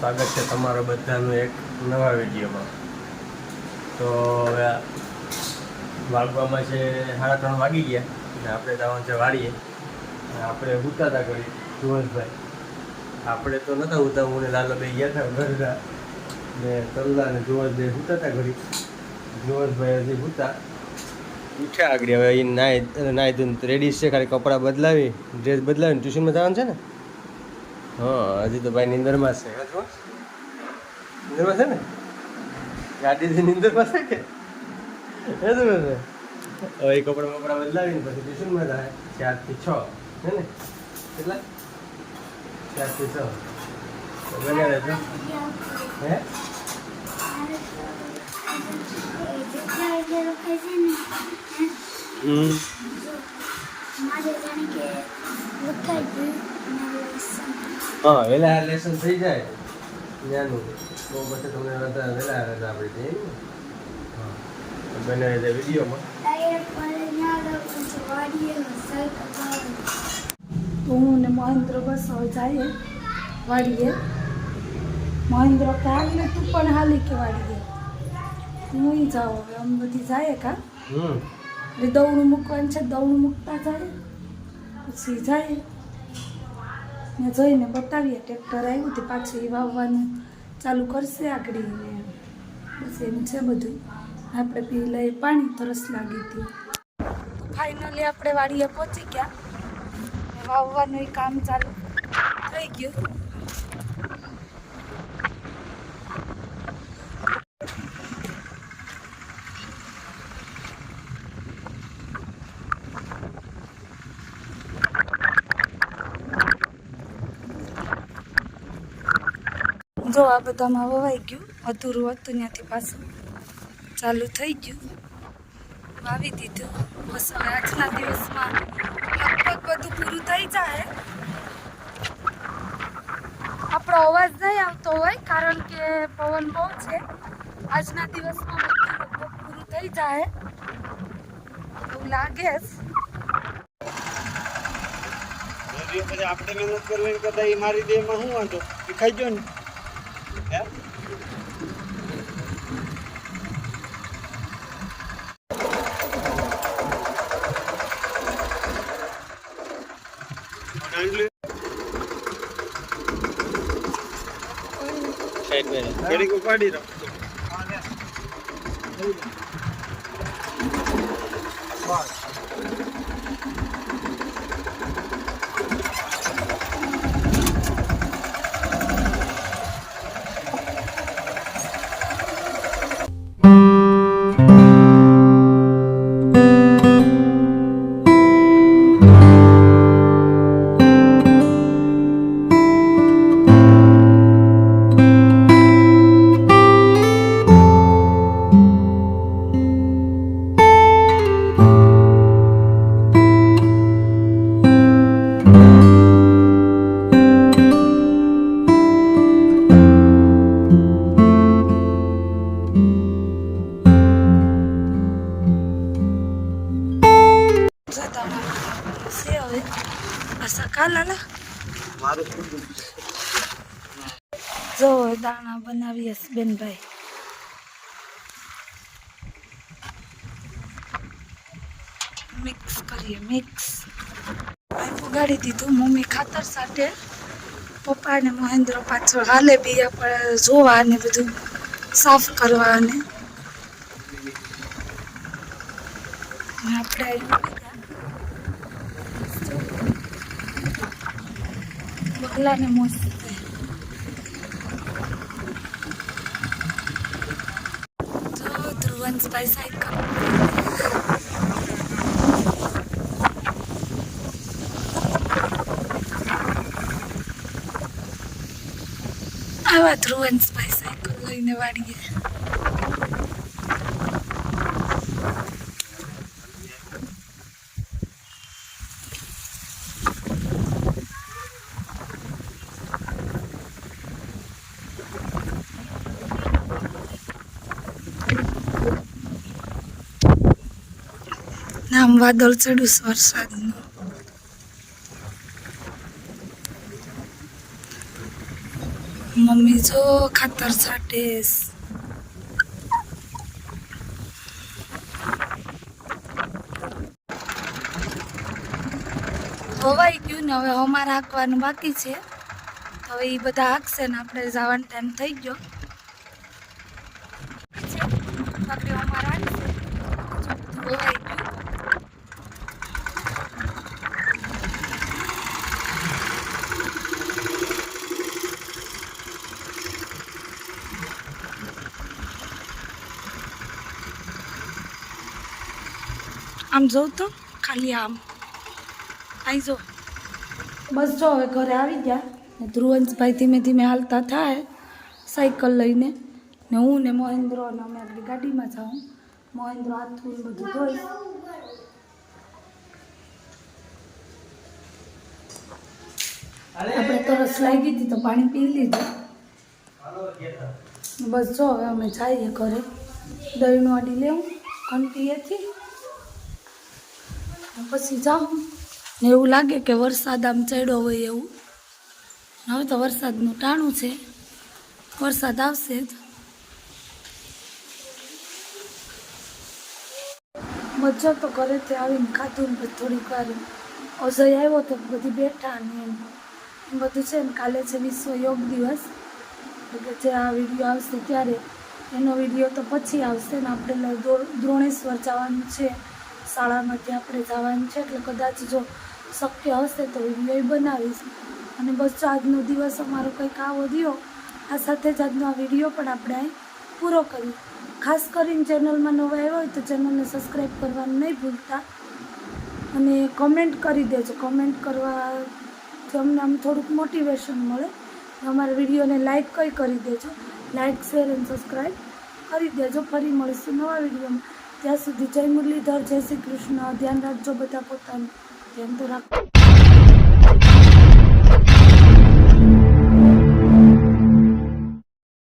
સ્વાગત છે તમારો બધાનું એક નવા વિડીયોમાં. તો હવે વાગવામાં છે સાડા ત્રણ વાગી ગયા અને આપણે જવાનું છે અને આપણે ઉતા હતા ઘડી સુભાષભાઈ આપણે તો નહોતા ઉતા હું ને લાલો બે ગયા હતા ઘરના. ને તલ્લા ને જુવાસભાઈ ઉતા હતા ઘડી જુવાસભાઈ હજી ઉતા ઉઠ્યા આગળ, હવે એ નાય નાય ધૂન રેડી છે, ખાલી કપડાં બદલાવી ડ્રેસ બદલાવીને ટ્યુશનમાં જવાનું છે ને? હા હજી તો ભાઈ નિંદરમાં છે. નિંદરમાં છે ને? ગાડીથી નિંદરમાં છે કે? એ તો હવે કપડા કપડાં બપડા બદલાવીને પછી ટ્યુશનમાં જાય. ચારથી છ હે ને? કેટલા? ચારથી છ. બન્યા રહેજો. હે? હમ. હા. વહેલા લેસન થઈ જાય. ત્યાંનું. તો પછી તમને વધારે વહેલા રજા આપી ને હા. બને છે વિડીયોમાં તો હું ને મહેન્દ્ર બસ હવે જઈએ વાડીએ. મહેન્દ્ર કે હાલ ને તું પણ હાલી કે વાડીએ. હું જાઉં હવે. આમ બધી જાય કા? હમ. એટલે દવડું મૂકવાનું છે દવડું મૂકતા જાય પછી જાય ને જોઈને બતાવીએ ટ્રેક્ટર આવ્યું તે પાછું એ વાવવાનું ચાલુ કરશે આગળ બસ એમ છે બધું. આપણે પી લઈ પાણી, તરસ લાગી હતી. ફાઇનલી આપણે વાડીએ પહોંચી ગયા. વાવવાનું એ કામ ચાલુ થઈ ગયું. જો આ બધામાં વવાઈ ગયું, અધૂરું હતું ત્યાંથી પાછું ચાલુ થઈ ગયું. વાવી દીધું. બસ આજના દિવસમાં લગભગ બધું પૂરું થઈ જાય. આપણો અવાજ નહીં આવતો હોય, કારણ કે પવન બહુ છે. આજના દિવસમાં બધું લગભગ પૂરું થઈ જાય. એવું લાગે આપણે મહેનત કરવી કદાચ મારી દેહમાં શું વાંધો? ખાઈ ગયો ને? સાઈડ મેં ઘડીક ઉપાડી રહો જતા છે હવે આ સકા જો દાણા બનાવીએ બેનભાઈ મિક્સ કરીએ મિક્સ ઉગાડી દીધું મમ્મી ખાતર સાથે પપ્પા ને મહેન્દ્ર પાછળ હાલે બી આપણે જોવા ને બધું સાફ કરવા ને આપણે આવ્યા બધા. બગલાને મસ્ત જો ધ્રુવંશભાઈ સાયકલ આવા ધ્રુવંશભાઈ સાયકલ લઈને વાળીએ નામ વાદળ ચડ્યું વરસાદનું. મમ્મી જો ખાતર છાટે હોવાઈ ગયું ને હવે અમારે હાંકવાનું બાકી છે. હવે એ બધા હાંકશે ને આપણે જવાનો ટાઈમ થઈ ગયો. બાકી અમારે હાંકશે હવાઈ ગયું આમ જોઉં તો ખાલી આમ. આવી જો. બસ જો, હવે ઘરે આવી ગયા. ને ધ્રુવંશભાઈ ધીમે ધીમે હાલતા થાય, સાયકલ લઈને. ને હું ને મહેન્દ્ર અને અમે આપણી ગાડીમાં જાઉં. મહેન્દ્ર હાથ બધું ધોઈ આપણે તરસ લાગી હતી તો પાણી પી લીધું. બસ જો, હવે અમે જઈએ ઘરે. દહીંનું અડી લેવું ઘંટીએથી પછી જાઉં ને એવું લાગે કે વરસાદ આમ ચડ્યો હોય એવું. હવે તો વરસાદનું ટાણું છે. વરસાદ આવશે જ. મજા તો ઘરેથી આવીને ખાધું ને થોડીક વાર અજય આવ્યો તો બધી બેઠા ને એમ. બધું છે ને કાલે છે વિશ્વ યોગ દિવસ. એટલે જે આ વીડિયો આવશે ત્યારે. એનો વીડિયો તો પછી આવશે ને આપણે દ્રોણેશ્વર જવાનું છે. શાળામાંથી આપણે જવાનું છે, એટલે કદાચ જો શક્ય હશે તો વીડિયો બનાવીશ. અને બસ આજનો દિવસ અમારો કંઈક આવો દિયો આ સાથે જ આજનો આ વીડિયો પણ આપણે પૂરો કરીએ. ખાસ કરીને ચેનલમાં નવા આવ્યો હોય તો ચેનલને સબસ્ક્રાઈબ કરવાનું નહીં ભૂલતા. અને કમેન્ટ કરી દેજો. કમેન્ટ કરવાથી અમને આમ થોડુંક મોટિવેશન મળે. અમારા વિડીયોને લાઇક કઈ કરી દેજો. લાઇક શેર અને સબસ્ક્રાઈબ કરી દેજો. ફરી મળીશું નવા વિડીયોમાં. ત્યાં સુધી જય મુરલીધર જય શ્રી કૃષ્ણ. ધ્યાન રાખજો બધા પોતાનું. ધ્યાન તો રાખો